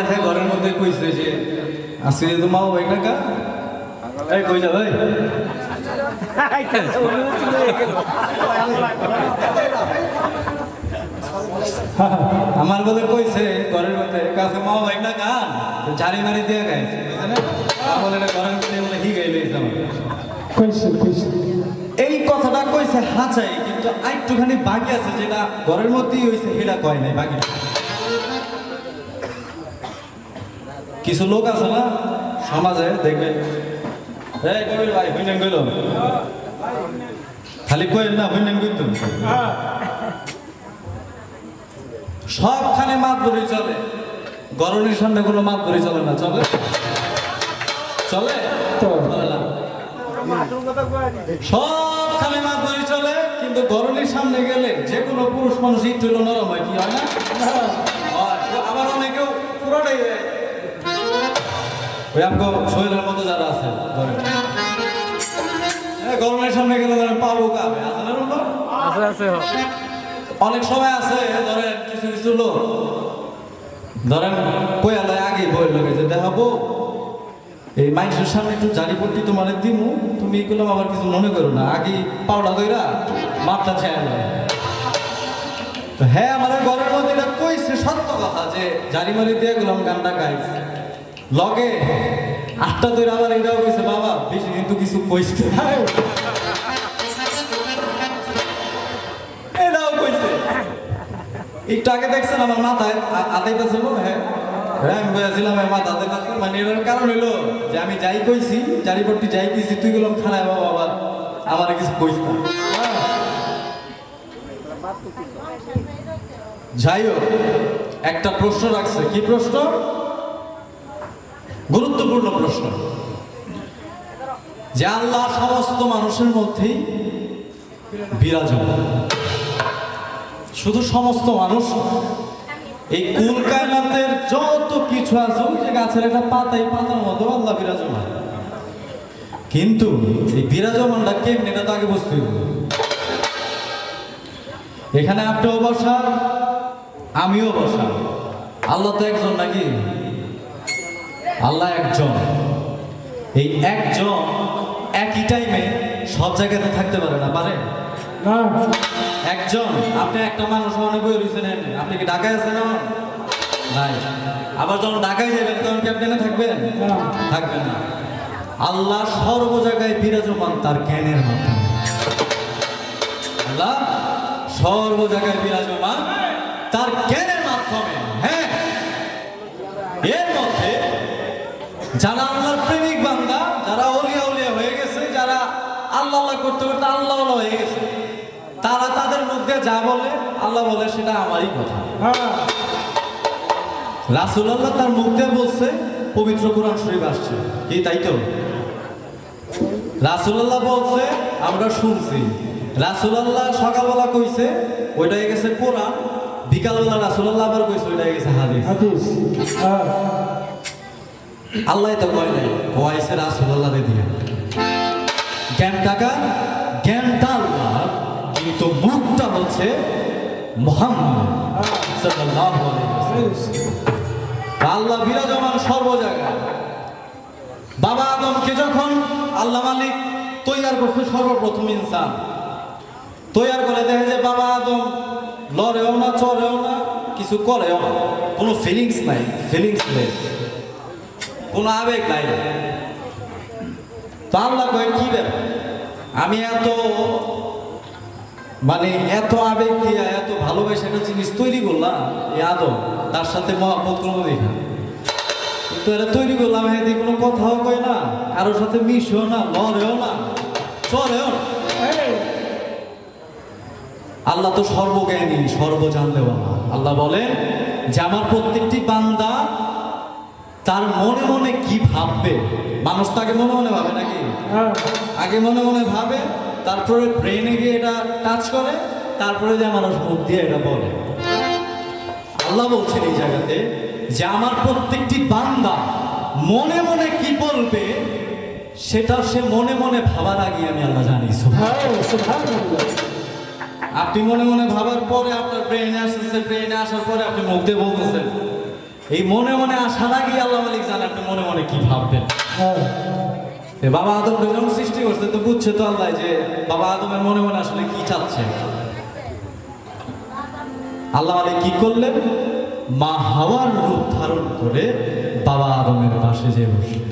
হ্যাঁ ঘরের মধ্যে কইছে যে আজকে যেহেতু মা ওই টাকা এই কই যা ভাই আমার বলে কইছে ঘরের মধ্যে কাছে মা ওই টাকা চারি মারি দিয়ে গাইছে না? বলে এটা ঘরের মধ্যে বলে হি গাইলে কইছে কইছে। এই কথাটা কইছে হাঁচাই কিন্তু আরেকটুখানি বাকি আছে যেটা ঘরের মধ্যেই হইছে সেটা কয় নাই বাকি কিছু লোক আছে না সমাজে দেখবে। এই কবির ভাই হইনেন কইল। খালি কইল না হইনেন কইতো সবখানে মাত ধরে চলে। গরমের সামনে কোনো মাত ধরে চলে না চলে? চলে? চলে না। সবখানে মাছ ধরে চলে কিন্তু গরমের সামনে গেলে যে কোনো পুরুষ মানুষ একটু নরম হয় কি হয় না? আবার অনেকেও পুরোটাই। ওই শরীরের মতো যারা আছে। গরমের সামনে গেলে ধরেন কাবে আছে না? আছে আছে অনেক সময় আছে ধরেন কিছু কিছু লোক। ধরেন কয়ালয় আগে বই লাগে যে দেখাবো এই মাইসের সামনে একটু জারিপট্টি তোমার দিমু তুমি এগুলো আবার কিছু মনে করো না। আগে পাওড়া কইরা মাপটা চায় না তো হ্যাঁ আমাদের ঘরের মধ্যে এটা কইছে সত্য কথা যে জারিমারি দিয়ে গেলাম গানটা গাইছে। লগে আটটা ধরে আবার এটাও কইছে বাবা, বেশি কিন্তু কিছু কইছে। এটাও কইছে। একটু আগে দেখছেন আমার মাথায় আ- আতাইতেছিল হ্যাঁ। হ্যাঁ আমি বলেছিলাম আমার মাথা আতাইতেছে মানে এটার কারণ হইল যে আমি যাই কইছি, চারিপট্টি যাই কইছি, তুই গেলাম খানায়, বাবা, আবার আমার কিছু কইস না। যাই একটা প্রশ্ন রাখছে। কি প্রশ্ন? গুরুত্বপূর্ণ প্রশ্ন। যে আল্লাহ সমস্ত মানুষের মধ্যেই বিরাজমান। শুধু সমস্ত মানুষ, এই কুল কায়নাতের যত কিছু আছে যে গাছের একটা পাতাই পাতার মতো আল্লাহ বিরাজমান। কিন্তু এই বিরাজমানটা কেমনি, এটা তো আগে বুঝতে হবে। এখানে আপনিও বসা আমিও বসা আল্লাহ তো একজন নাকি? আল্লাহ একজন। এই একজন একই টাইমে সব জায়গাতে থাকতে পারে না পারে? একজন। আপনি একটা মানুষ মনে বই রয়েছেন আপনি কি ঢাকায় আছেন নাই। আবার যখন ঢাকায় যাবেন তখন কি আপনি থাকবেন? থাকবেন না। আল্লাহ সর্ব জায়গায় বিরাজমান তার জ্ঞানের মাধ্যমে। আল্লাহ সর্ব জায়গায় বিরাজমান তার জ্ঞানের মাধ্যমে। হ্যাঁ এর মধ্যে যারা আল্লাহর প্রেমিক বান্দা যারা অলিয়া উলিয়া হয়ে গেছে যারা আল্লাহ আল্লাহ করতে করতে আল্লাহ আল্লাহ হয়ে গেছে তারা তাদের মধ্যে যা বলে আল্লাহ বলে সেটা আমারই কথা। হ্যাঁ। রাসুল আল্লাহ তার মুখ দিয়ে বলছে পবিত্র কোরআন শরীফ আসছে। কি তাই তো? রাসুল আল্লাহ বলছে আমরা শুনছি। রাসুল আল্লাহ সকালবেলা কইছে ওইটা হয়ে গেছে কোরআন। বিকালবেলা রাসুল আল্লাহ আবার কইছে ওইটা গেছে হাদিস। হাদিস। হ্যাঁ। আল্লাহ তো কয় নাই কয়েছে রাসুল্লাহ রে দিয়ে। জ্ঞান টাকা জ্ঞানটা আল্লাহ, কিন্তু মুখটা হচ্ছে মোহাম্মদ। আল্লাহ বিরাজমান সর্ব বাবা আদমকে যখন আল্লাহ মালিক তৈয়ার করছে সর্বপ্রথম ইনসান, তৈয়ার করে দেখে যে বাবা আদম লড়েও না, চড়েও না, কিছু করেও না, কোনো ফিলিংস নাই ফিলিংস নেই কোনো আবেগ নাই। তো আল্লাহ কয়ে, কি ব্যাপার আমি এত মানে এত আবেগ দিয়ে, এত ভালোবেসে একটা জিনিস তৈরি করলাম, এই আদম, তার সাথে মহাপত কোনো দেখা কিন্তু এটা তৈরি করলাম হ্যাঁ কোনো কথাও কয় না, কারোর সাথে মিশেও না লড়েও না চলেও না। আল্লাহ তো সর্বজ্ঞানী, সর্বজান দেওয়া আল্লাহ বলেন যে, আমার প্রত্যেকটি বান্দা তার মনে মনে কি ভাববে? মানুষ তাকে মনে মনে ভাবে নাকি? হ্যাঁ। আগে মনে মনে ভাবে তারপরে ব্রেনে গিয়ে এটা টাচ করে তারপরে যে মানুষ মুখ দিয়ে এটা বলে। আল্লাহ বলছেন এই জায়গাতে যে আমার প্রত্যেকটি বান্দা মনে মনে কি বলবে সেটা সে মনে মনে ভাবার আগে আমি আল্লাহ জানি হ্যাঁ আপনি মনে মনে ভাবার পরে আপনার ব্রেনে আসতেছে ব্রেনে আসার পরে আপনি মুখ দিয়ে বলতেছেন। এই মনে মনে আসার আগে আল্লাহ মালিক জানে আপনি মনে মনে কি ভাববেন? হ্যাঁ। বাবা আদম যখন সৃষ্টি করছে তো বুঝছে তো আল্লাহ যে বাবা আদমের মনে মনে আসলে কি চাচ্ছে? আল্লাহ মালিক কি করলেন? মা হাওয়ার রূপ ধারণ করে বাবা আদমের পাশে যে বসলেন।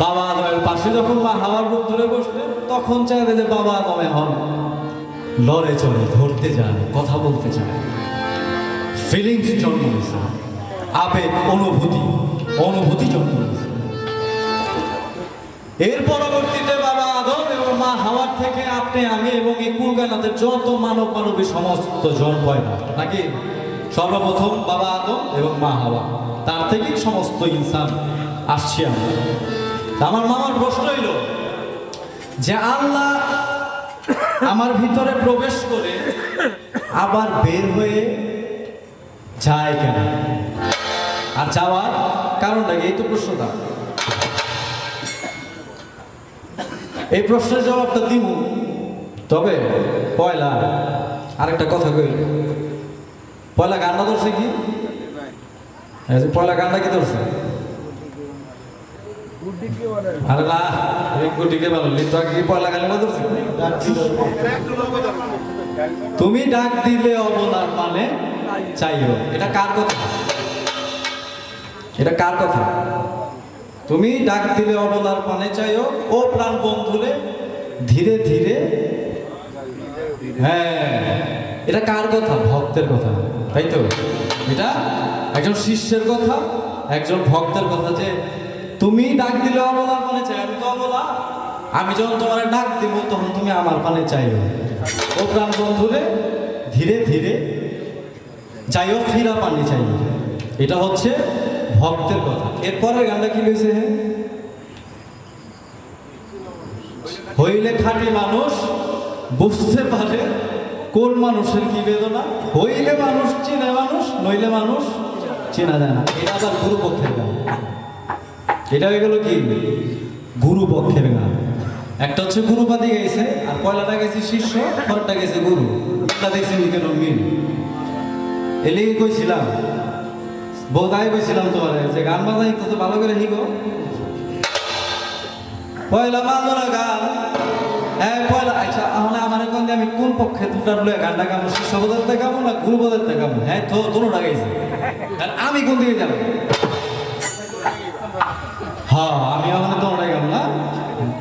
বাবা আদমের পাশে যখন মা হাওয়ার রূপ ধরে বসলেন তখন চাইলে যে বাবা আদমে হন লড়ে চড়ে ধরতে যায় কথা বলতে চায় ফিলিংস জন্ম নিয়েছে আবেগ অনুভূতি অনুভূতি জন্ম নিয়েছে এর পরবর্তীতে বাবা আদম এবং মা হাওয়ার থেকে আপনি, আমি এবং এই কুলকানাতে যত মানব মানবী সমস্ত জন পয়দা নাকি? সর্বপ্রথম বাবা আদম এবং মা হাওয়া। তার থেকেই সমস্ত ইনসান আসছি আমরা। আমার মামার প্রশ্ন হইল যে, আল্লাহ আমার ভিতরে প্রবেশ করে আবার বের হয়ে যায় কেন? আর যাওয়ার কারণটা? এই তো প্রশ্নটা। এই প্রশ্নের জবাবটা দিব তবে পয়লা, আরেকটা কথা কইল। পয়লা গানটা ধরছে কি? পয়লা গানটা কি ধরছে? আরে না কোটিকে ভালো লিটু কি পয়লা গানটা ধরছে তুমি ডাক দিলে অবলার মানে চাইও। এটা কার কথা? এটা কার কথা? তুমি ডাক দিলে অবলার পানে চাইও। ও প্রাণ বন্ধুরে, ধীরে ধীরে। হ্যাঁ। এটা কার কথা? ভক্তের কথা। তাই তো? এটা একজন শিষ্যের কথা, একজন ভক্তের কথা যে তুমি ডাক দিলে অবলার পানে চাই আমি তো অবলা আমি যখন তোমার ডাক দিব তখন তুমি আমার পানে চাইও। ও প্রাণ বন্ধুরে, ধীরে ধীরে যাইও, ফিরা পানি চাইও এটা হচ্ছে ভক্তের কথা। এরপরের গানটা কি হয়েছে হইলে খাঁটি মানুষ বুঝতে পারে কোন মানুষের কি বেদনা। হইলে মানুষ চিনে মানুষ, নইলে মানুষ চেনা যায় না। এটা আবার গুরু পক্ষের গান। এটা হয়ে গেল কি? গুরু পক্ষের গান। একটা হচ্ছে গুরুপাদি গেছে আর পয়লাটা গেছে শিষ্য, পরেরটা গেছে গুরু। এটা দেখছি কেন মিল। এলে কইছিলাম বোধাই কইছিলাম তোমার যে গান বাজাই তো ভালো করে শিখো। পয়লা বাজনা গান। হ্যাঁ পয়লা আচ্ছা তাহলে আমার এখন আমি কোন পক্ষে দুটার লয়ে গানটা গাবো শিষ্য থেকে গাবো না গুরু থেকে গাবো হ্যাঁ তো তোর লাগাইছে আমি কোন দিকে যাব? হ্যাঁ আমি তো না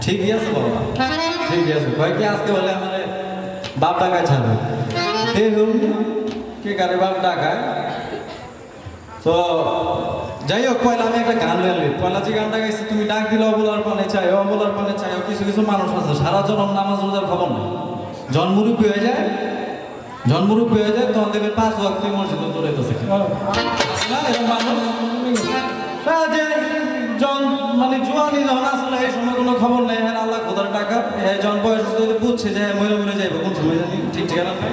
ঠিকই আছে বাবা? ঠিকই আছে কয় কি আজকে বলে আমার বাপ টাকায় ছাড়বে। দেখুন কে কারে বাপ টাকায় তো যাই হোক পয়লা আমি একটা গান লেলি পয়লা যে গানটা গাইছি তুমি ডাক দিলে অবলার পানে চাই অবলার পানে চাই কিছু কিছু মানুষ আছে। সারা জনম নামাজ রোজার খবর নেই। জন্মরূপী হয়ে যায় জন্মরূপী হয়ে যায় তখন দেখবে পাঁচ ওয়াক্ত মসজিদে চলে হ্যাঁ হ্যাঁ, জন মানে জোয়ানি যখন আসলে খবর নেই হ্যাঁ আল্লাহ খোদার টাকা। হ্যাঁ জন বয়স বুঝছে যে হ্যাঁ, মরে মরে যাইব কোন সময় জানি ঠিক ঠিকানা নেই।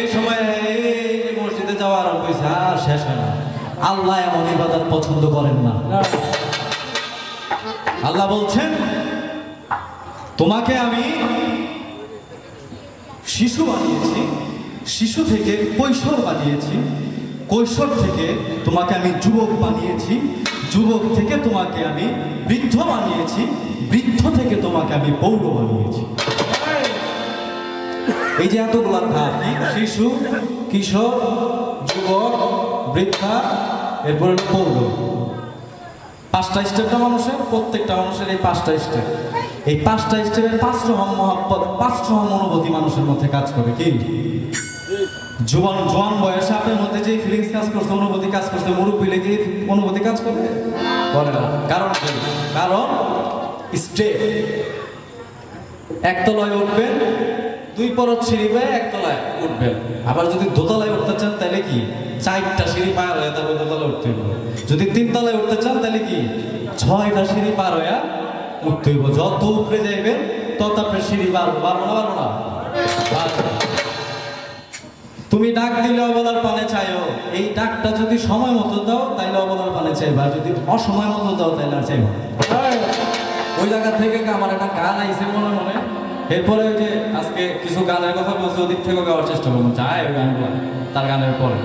এই সময় হ্যাঁ, এই মসজিদে যাওয়া আরম্ভ হয়েছে আর শেষ হয় না। আল্লাহ এমন ইবাদত পছন্দ করেন না না। আল্লাহ বলছেন তোমাকে আমি শিশু বানিয়েছি শিশু থেকে কৈশোর বানিয়েছি কৈশোর থেকে তোমাকে আমি যুবক বানিয়েছি, যুবক থেকে তোমাকে আমি বৃদ্ধ বানিয়েছি, বৃদ্ধ থেকে তোমাকে আমি পৌর বানিয়েছি। এই যে এতগুলা ধাপ, শিশু, কিশোর, যুবক, বৃদ্ধা, এরপরে পৌর পাঁচটা স্টেপটা মানুষের, প্রত্যেকটা মানুষের এই পাঁচটা স্টেপ। এই পাঁচটা স্টেপের পাঁচ রকম মহাব্বত পাঁচ রকম অনুভূতি মানুষের মধ্যে কাজ করে, কি? জোয়ান জোয়ান বয়সে আপনার মধ্যে যে ফিলিংস কাজ করছে, অনুভূতি কাজ করছে, মুরব্বী লেগে অনুভূতি কাজ করবে? করে না। কারণ কি? কারণ স্টেপ একতলায় উঠবেন, দুই পরত সিঁড়ি বেয়ে একতলায় উঠবেন। আবার যদি দোতলায় উঠতে চান, তাহলে কি? চারটা সিঁড়ি পার হয়ে তারপর দোতলায় উঠতে হবে যদি তিনতলায় উঠতে চান, তাহলে কি? ছয়টা সিঁড়ি পার হয়ে উঠতে হইব। যত উপরে যাইবেন, তত আপনার সিঁড়ি বাড়বো। বাড়বো না। বাড়বো না। তুমি ডাক দিলে অবলার পানে চাইও। এই ডাকটা যদি সময় মতো দাও, তাইলে অবলার পানে চাইবা। যদি অসময় মতো দাও, তাইলে আর চাইবা ওই জায়গা থেকে আমার একটা গান আইছে মনে মনে? এরপরে ওই যে আজকে কিছু গানের কথা বলছে, ওদিক থেকে গাওয়ার চেষ্টা করব। যায় ওই গানগুলো, তার গানের পরে।